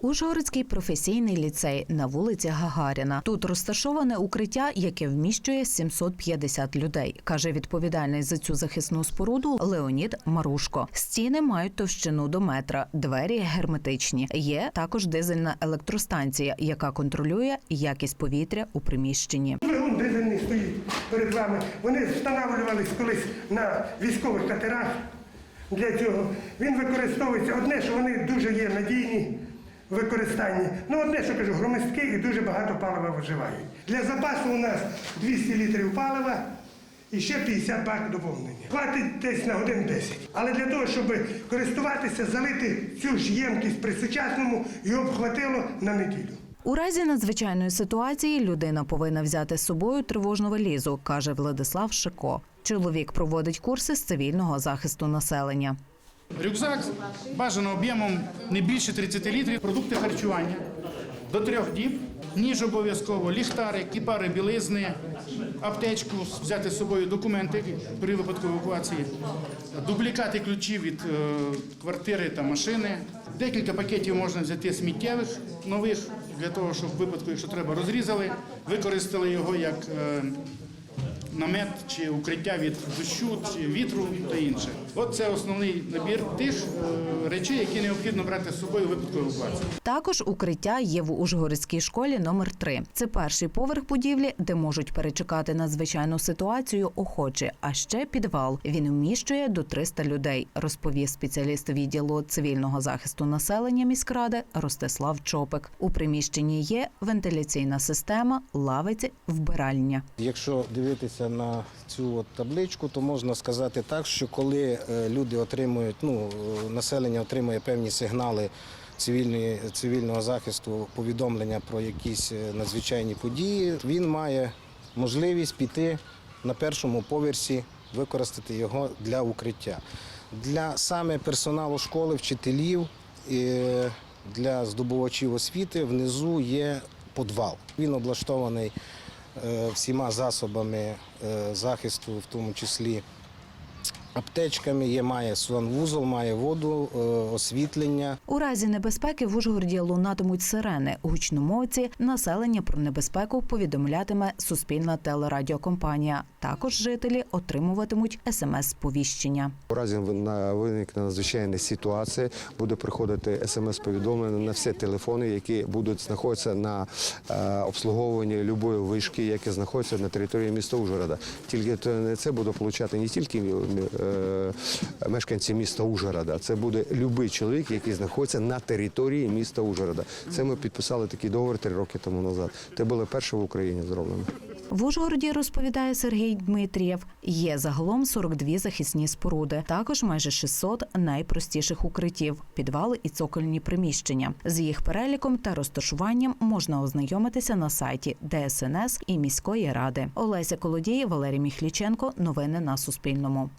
Ужгородський професійний ліцей на вулиці Гагаріна. Тут розташоване укриття, яке вміщує 750 людей, каже відповідальний за цю захисну споруду Леонід Марушко. Стіни мають товщину до метра, двері герметичні. Є також дизельна електростанція, яка контролює якість повітря у приміщенні. Дизельний стоїть перед вами. Вони встановлювались колись на військових катерах. Для цього він використовується одне, що вони дуже є надійні використанні. Ну, одне, що кажу, громісткі і дуже багато палива виживають. Для запасу у нас 200 літрів палива і ще 50 бак доповнення. Хватить десь на годин 10. Але для того, щоб користуватися, залити цю ж ємкість при сучасному, його б хватило на неділю. У разі надзвичайної ситуації людина повинна взяти з собою тривожну валізу, каже Владислав Шико. Чоловік проводить курси з цивільного захисту населення. Рюкзак бажано об'ємом не більше 30 літрів, продукти харчування до трьох діб, ніж обов'язково, ліхтари, кіпари білизни, аптечку, взяти з собою документи при випадку евакуації, дублікати ключів від е, квартири та машини. Декілька пакетів можна взяти сміттєвих нових для того, щоб в випадку, якщо треба, розрізали, використали його як е, намет чи укриття від дощу, чи вітру та інше. От це основний набір тих е, речей, які необхідно брати з собою у випадку евакуації. Також укриття є в Ужгородській школі номер 3 Це перший поверх будівлі, де можуть перечекати надзвичайну ситуацію охочі. А ще підвал. Він вміщує до 300 людей, розповів спеціаліст відділу цивільного захисту населення міськради Ростислав Чопик. У приміщенні є вентиляційна система, лавиці, вбиральня. Якщо дивитися на цю от табличку, то можна сказати так, що коли е, люди отримують, ну е, населення отримує певні сигнали цивільної, цивільного захисту, повідомлення про якісь е, надзвичайні події, він має можливість піти на першому поверсі, використати його для укриття. Для саме персоналу школи, вчителів. е, Для здобувачів освіти внизу є подвал. Він облаштований всіма засобами е, захисту, в тому числі аптечками, є має санвузол, має воду, е, освітлення. У разі небезпеки в Ужгороді лунатимуть сирени. Гучномовці населення про небезпеку повідомлятиме Суспільна телерадіокомпанія. Також жителі отримуватимуть смс-сповіщення. У разі на- виникне надзвичайна ситуація, буде приходити смс-повідомлення на всі телефони, які будуть знаходитися на е, обслуговуванні любої вишки, які знаходяться на території міста Ужгорода. Тільки то- це буде получати не тільки мешканці міста Ужгорода, це буде будь-який чоловік, який знаходиться на території міста Ужгорода. Це ми підписали такий договір три роки тому назад. Це було перше в Україні зроблено. В Ужгороді розповідає Сергій Дмитрієв. Є загалом 42 захисні споруди, також майже 600 найпростіших укриттів, підвали і цокольні приміщення. З їх переліком та розташуванням можна ознайомитися на сайті ДСНС і міської ради. Олеся Колодій, Валерій Міхліченко. Новини на Суспільному.